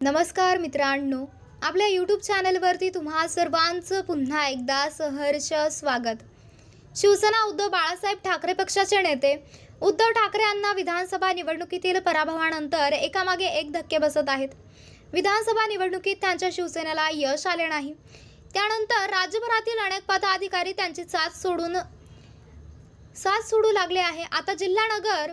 नमस्कार मित्रांनो आपल्या यूट्यूब चॅनलवरती तुम्हा सर्वांचं पुन्हा एकदा सहर्ष स्वागत. शिवसेना उद्धव बाळासाहेब ठाकरे पक्षाचे नेते उद्धव ठाकरे यांना विधानसभा निवडणुकीतील पराभवानंतर एकामागे एक धक्के बसत आहेत. विधानसभा निवडणुकीत त्यांच्या शिवसेनेला यश आले नाही. त्यानंतर राज्यभरातील अनेक पदाधिकारी त्यांची साथ सोडून साथ सोडू लागले आहे. आता जिल्हानगर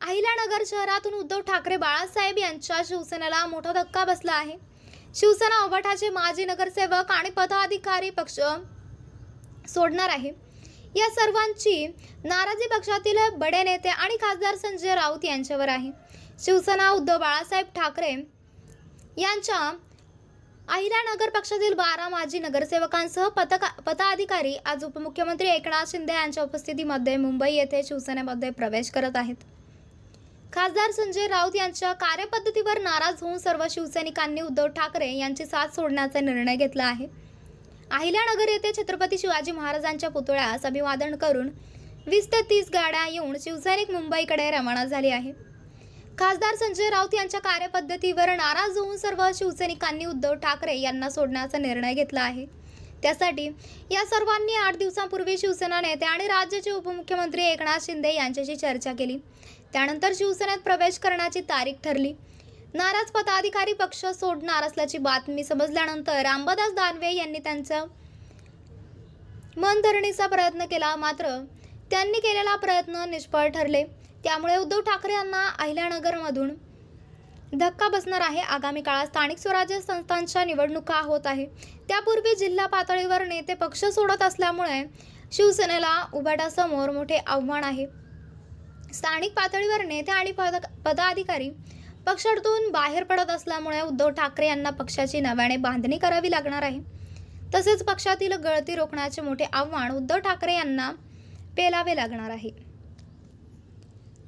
अहिलानगर अहिल्यानगर शहरातून उद्धव ठाकरे बाळासाहेब यांच्या शिवसेनेला मोठा धक्का बसला आहे. शिवसेना उभाटाचे माजी नगरसेवक आणि पदाधिकारी पक्ष सोडणार आहे. या सर्वांची नाराजी पक्षातील बडे नेते आणि खासदार संजय राऊत यांच्यावर आहे. शिवसेना उद्धव बाळासाहेब ठाकरे यांच्या अहिल्यानगर पक्षातील बारा माजी नगरसेवकांसह पथका पदाधिकारी आज उपमुख्यमंत्री एकनाथ शिंदे यांच्या उपस्थितीमध्ये मुंबई येथे शिवसेनेमध्ये प्रवेश करत आहेत. खासदार संजय राऊत यांच्या कार्यपद्धतीवर नाराज होऊन सर्व शिवसैनिकांनी उद्धव ठाकरे यांची साथ सोडण्याचा निर्णय घेतला आहे. अहिल्यानगर येथे छत्रपती शिवाजी महाराजांच्या पुतळ्यास अभिवादन करून वीस ते तीस गाड्या येऊन शिवसैनिक मुंबईकडे रवाना झाली आहे. खासदार संजय राऊत यांच्या कार्यपद्धतीवर नाराज होऊन सर्व शिवसैनिकांनी उद्धव ठाकरे यांना सोडण्याचा निर्णय घेतला आहे. त्यासाठी या सर्वांनी आठ दिवसांपूर्वी शिवसेना नेते आणि राज्याचे उपमुख्यमंत्री एकनाथ शिंदे यांच्याशी चर्चा केली. त्यानंतर शिवसेनेत प्रवेश करण्याची तारीख ठरली. नाराज पदाधिकारी पक्ष सोडणार असल्याची बातमी समजल्यानंतर रामबदास दानवे यांनी त्यांचं मनधरणीचा प्रयत्न केला मात्र त्यांनी केलेला प्रयत्न निष्फळ ठरले. त्यामुळे उद्धव ठाकरे यांना अहिल्यानगरमधून धक्का बसणार आहे. आगामी काळात स्थानिक स्वराज्य संस्थांच्या निवडणुका होत आहे. त्यापूर्वी जिल्हा पातळीवर नेते पक्ष सोडत असल्यामुळे शिवसेनेला उभाटासमोर मोठे आव्हान आहे. स्थानिक पातळीवर नेते आणि पद पदाधिकारी पक्षातून बाहेर पडत असल्यामुळे उद्धव ठाकरे यांना पक्षाची नव्याने बांधणी करावी लागणार आहे. तसेच पक्षातील गळती रोखण्याचे मोठे आव्हान उद्धव ठाकरे यांना पेलावे लागणार आहे.